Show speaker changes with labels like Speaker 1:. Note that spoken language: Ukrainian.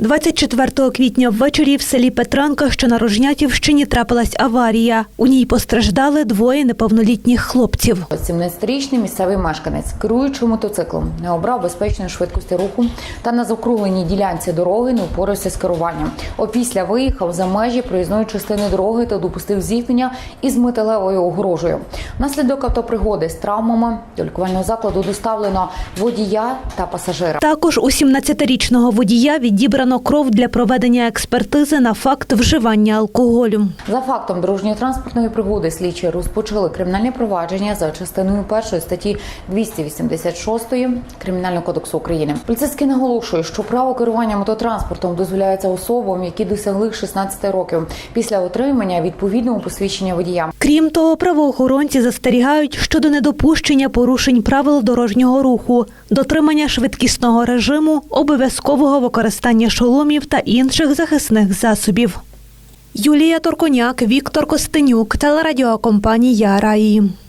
Speaker 1: 24 квітня ввечері в селі Петренка, що на Рожнятівщині, трапилась аварія. У ній постраждали двоє неповнолітніх хлопців.
Speaker 2: 17-річний місцевий мешканець, керуючи мотоциклом, не обрав безпечної швидкості руху та на закругленій ділянці дороги не впорався з керуванням. Опісля виїхав за межі проїзної частини дороги та допустив зіткнення із металевою огорожею. Внаслідок автопригоди з травмами до лікувального закладу доставлено водія та пасажира.
Speaker 1: Також у 17-річного водія відібрано кров для проведення експертизи на факт вживання алкоголю.
Speaker 2: За фактом дорожньо-транспортної пригоди слідчі розпочали кримінальне провадження за частиною першої статті 286 Кримінального кодексу України. Поліцейські наголошують, що право керування мототранспортом дозволяється особам, які досягли 16 років після отримання відповідного посвідчення водія.
Speaker 1: Крім того, правоохоронці застерігають щодо недопущення порушень правил дорожнього руху, дотримання швидкісного режиму, обов'язкового використання шоломів та інших захисних засобів. Юлія Торконяк, Віктор Костенюк, телерадіокомпанія Раї.